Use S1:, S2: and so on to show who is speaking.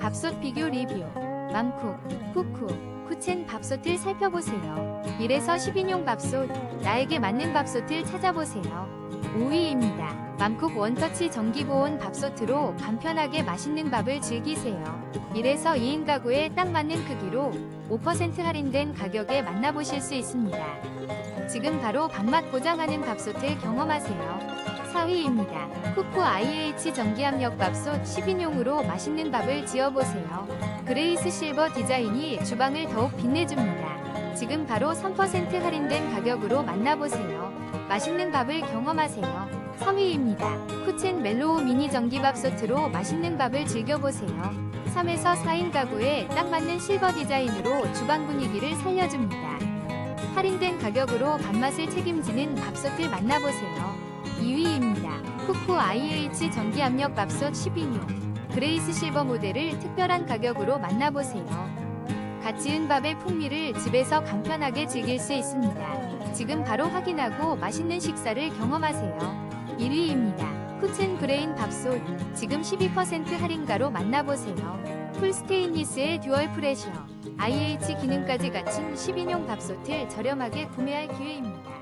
S1: 밥솥 비교 리뷰 맘쿡, 쿠쿠, 쿠첸 밥솥을 살펴보세요. 1에서 10인용 밥솥, 나에게 맞는 밥솥을 찾아보세요. 5위입니다. 맘쿡 원터치 전기보온 밥솥으로 간편하게 맛있는 밥을 즐기세요. 1에서 2인 가구에 딱 맞는 크기로 5% 할인된 가격에 만나보실 수 있습니다. 지금 바로 밥맛 보장하는 밥솥을 경험하세요. 4위입니다. 쿠쿠 IH 전기압력 밥솥 10인용으로 맛있는 밥을 지어보세요. 그레이스 실버 디자인이 주방을 더욱 빛내줍니다. 지금 바로 3% 할인된 가격으로 만나보세요. 맛있는 밥을 경험하세요. 3위입니다. 쿠첸 멜로우 미니 전기밥솥으로 맛있는 밥을 즐겨보세요. 3에서 4인 가구에 딱 맞는 실버 디자인으로 주방 분위기를 살려줍니다. 할인된 가격으로 밥맛을 책임지는 밥솥을 만나보세요. 2위입니다. 쿠쿠 IH 전기압력 밥솥 10인용 그레이스 실버 모델을 특별한 가격으로 만나보세요. 갓 지은 밥의 풍미를 집에서 간편하게 즐길 수 있습니다. 지금 바로 확인하고 맛있는 식사를 경험하세요. 1위입니다. 쿠첸 브레인 밥솥 지금 12% 할인가로 만나보세요. 풀 스테인리스의 듀얼 프레셔 IH 기능까지 갖춘 10인용 밥솥을 저렴하게 구매할 기회입니다.